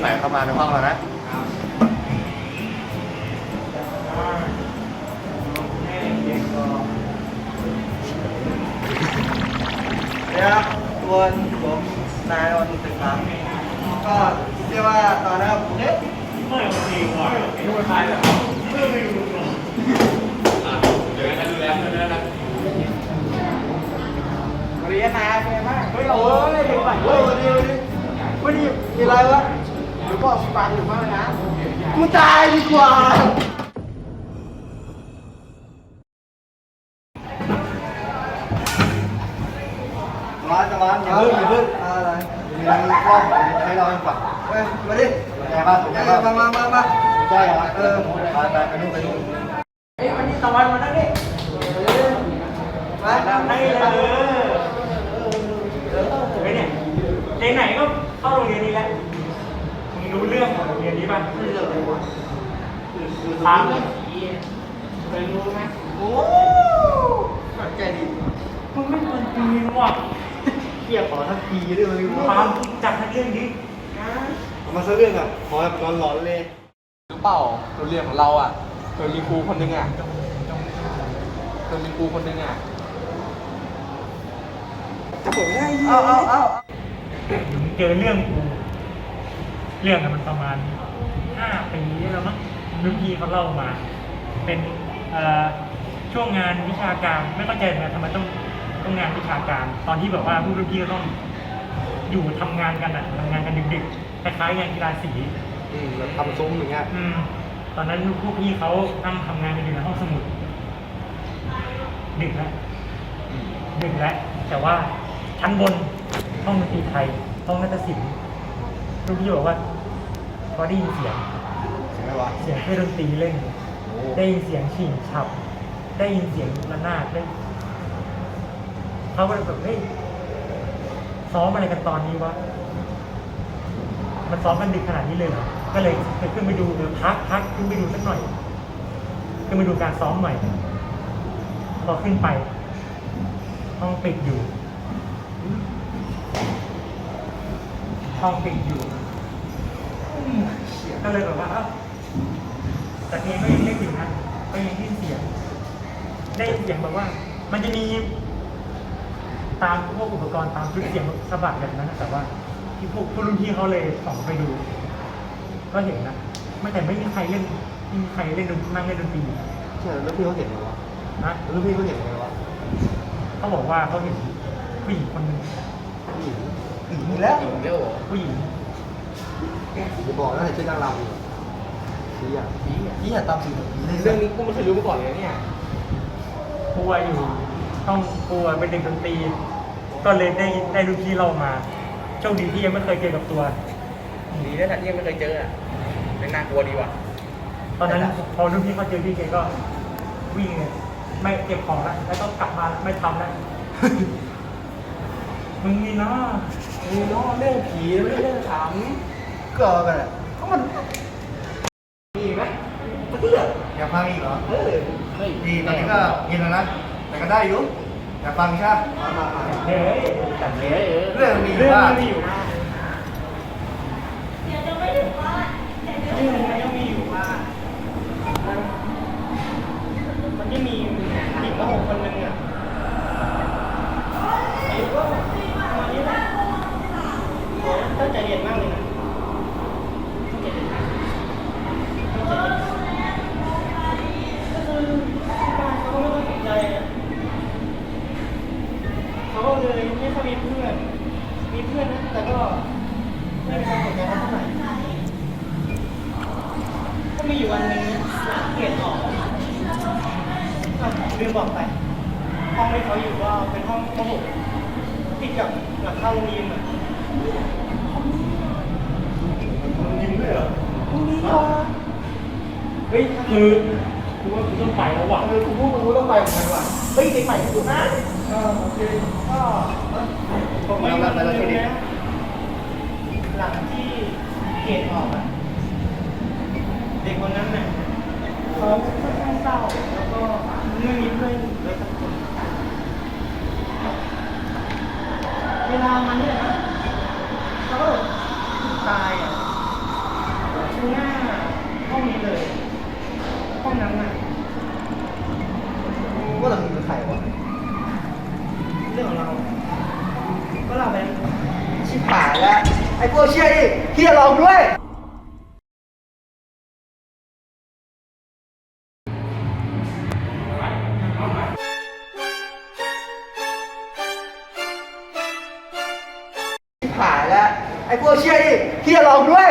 ใหม่เข้ามาในห้องเรานะนะครับตัวนผมนายวันตึกครับก็เรียกว่าตอนนั้นผมเนี่ยไม่โอเคว่ะดูท้ายแล้วเพื่อไม่รู้หรอกอะเดี๋ยวกันดูแลเพื่อนนะเรียนนายเป็นไงบ้างเฮ้ยโอ้ยเด็กใหม่เฮ้ยวันนี้วันนี้วันนี้มีอะไรวะ หรือบอกสปันอยู่บ้างนะกูตายดีกว่าร้านจะร้านอย่าเพิ่งอย่าเพิ่งอะไรมีอะไรกล้องให้เราให้ฟังเฮ้ยมาดิแกบ้านผมแกบ้านมามามามาใช่เหรอเออไปไปไปนู่นไปนู่นเฮ้ยวันนี้ตะวันมานั่งดิมานั่งเลยเออเฮ้ยเนี่ยไหนๆก็เข้าโรงเรียนนี้แล้วมึง รู้เรื่องของโรงเรียนนี้ป่ะเรื่องอะไรวะถามเคยรู้ไหมโอ้สนใจดีมึงไม่ควรปีนว่ะเกี่ยขอทักทีด้วยมั้ยถามจากทั้งเรื่องนี้เอามาสักเรื่องอะขอแบบร้อนๆเลยรู้เปล่าโรงเรียนของเราอะเคยมีครูคนหนึงอะเคยมีครูคนหนึงอะจะบอกไม่ได้เอาเอาเอามึงเจอเรื่องกู เรื่องอะมันประมาณห้าปีแล้วมั้งรุ่นพี่เขาเล่ามา เป็นเอ่อช่วงงานวิชาการไม่เข้าใจเหมือนกันทำไมต้องต้องงานวิชาการ ตอนที่แบบว่าผู้รุ่นพี่ก็ต้องอยู่ทำงานกันอะทำงานกันดึกๆคล้ายๆงานกีฬาสีอืมแบบทำซุ้มอย่างเงี้ยอืมตอนนั้นพวกพี่เขานั่งทำงานกันอยู่ในห้องสมุดดึกแล้วดึกแล้วแต่ว่าชั้นบนห้องดนตรีไทยห้องนาฏศิลป์ ลูกพี่บอกว่าเขาได้ยินเสียง เสียงอะไรวะเสียงเครื่องดนตรีเล่น โอ้ได้ยินเสียงฉิงฉับ ได้ยินเสียงระนาดได้เขาก็เลยแบบเฮ้ยซ้อมอะไรกันตอนนี้วะ มันซ้อมกันดึกขนาดนี้เลยเหรอ ก็เลยไปขึ้นไปดูเออพักพักขึ้นไปดูสักหน่อย ขึ้นไปดูการซ้อมใหม่ พอขึ้นไป ห้องปิดอยู่ ห้องปิดอยู่อืม ก็เลยแบบว่าเอ้าแต่เพลงก็ยังเล่นอยู่นะก็ยังได้ยินเสียง ได้ยินเสียงแบบว่า มันจะมี ตามพวกอุปกรณ์ตามชุดเสียงสะบัดแบบนั้นนะแต่ว่าที่พวกผู้รุ่นพี่เขาเลยส่องไปดู ก็เห็นนะไม่แต่ไม่มีใครเล่นไม่มีใครเล่นดนนั่งเล่นดนตรีใช่แล้วพี่เขาเห็นไหมวะนะแล้วพี่เขาเห็นไหมวะเขาบอกว่าเขาเห็นผู้หญิงคนหนึ่งผู้หญิงอีกแล้ว อีกแล้วเหรอผู้หญิง จะบอกนะชื่อนางรำอยู่ชี้อะนี่อย่าตามสื่อแบบนี้เรื่องนี้กูไม่เคยรู้มาก่อนเลยเนี่ยกลัวอยู่ต้องกลัวเป็นเด็กดนตรี ก็เลยได้ได้รุ่นพี่เรามาโชคดีที่ยังไม่เคยเจอกับตัว ดีนะที่ยังไม่เคยเจออะเป็นน่ากลัวดีว่ะตอนนั้นพอรุ่นพี่เขาเจอพี่แกก็วิ่งเลยไม่เก็บของแล้วแล้วก็กลับมาไม่ทำแล้วมึงนี่เนาะมีน้องเรื่องผีไม่ใช่เรื่องข ก็กันแหละก็มันมีไหมเพื่ออยากฟังอีกเหรอเออเฮ้ยดีตอนนี้ก็เย็นแล้วนะแต่ก็ได้อยู่อยากฟังใช่ไหมเฮ้ยแต่เลยเอเรื่องมีเรื่องว่ามันมีอยู่ว่าเรื่องมันยังมีอยู่ว่ามันจะมีหญิงมโหคนหนึ่งอะอายุก็ประมาณนี้แหละตั้งใจเรียนมากเลยนะตั้งใจเรียนมากตั้งใจเรียนก็คือที่บ้านเขาก็ไม่ค่อยสนใจอะเขาก็เลยไม่ค่อยมีเพื่อน มีเพื่อนนะแต่ก็ ไม่มีความสนใจเขาเท่าไหร่ก็มีอยู่วันหนึงหลังเกรดออกอะลืมบอกไป ห้องที่เขาอยู่ก็เป็นห้องมหติดกับหลังคาโรงเรียนอะยิงด้วยเหรอเฮ้ยคือคือว่าคุณต้องไปแล้วว่ะเออกูพูดกูต้องไปเหมือนกันว่ะเฮ้ยเด็กใหม่ที่สุดนะเออโอเคก็ผมไม่รู้เลยนะ หลังที่เกรดออกอะเด็กคนนั้นน่ะเขาค่อนข้างเศร้าแล้วก็ไม่มีเพื่อนเลยสักคนเวลามันเนี่ยนะเขาก็แบบตายอะข้างหน้าห้องนี้เลยห้องนั้นน่ะว่าเราเป็นใครวะเรื่องของเรา ก็เราเป็นชิบหายแล้ว ไอ้พวกเชี่ยนี่เฮียลองด้วย ผ่านแล้ว ไอ้พวกเชี่ยนี่เฮียลองด้วย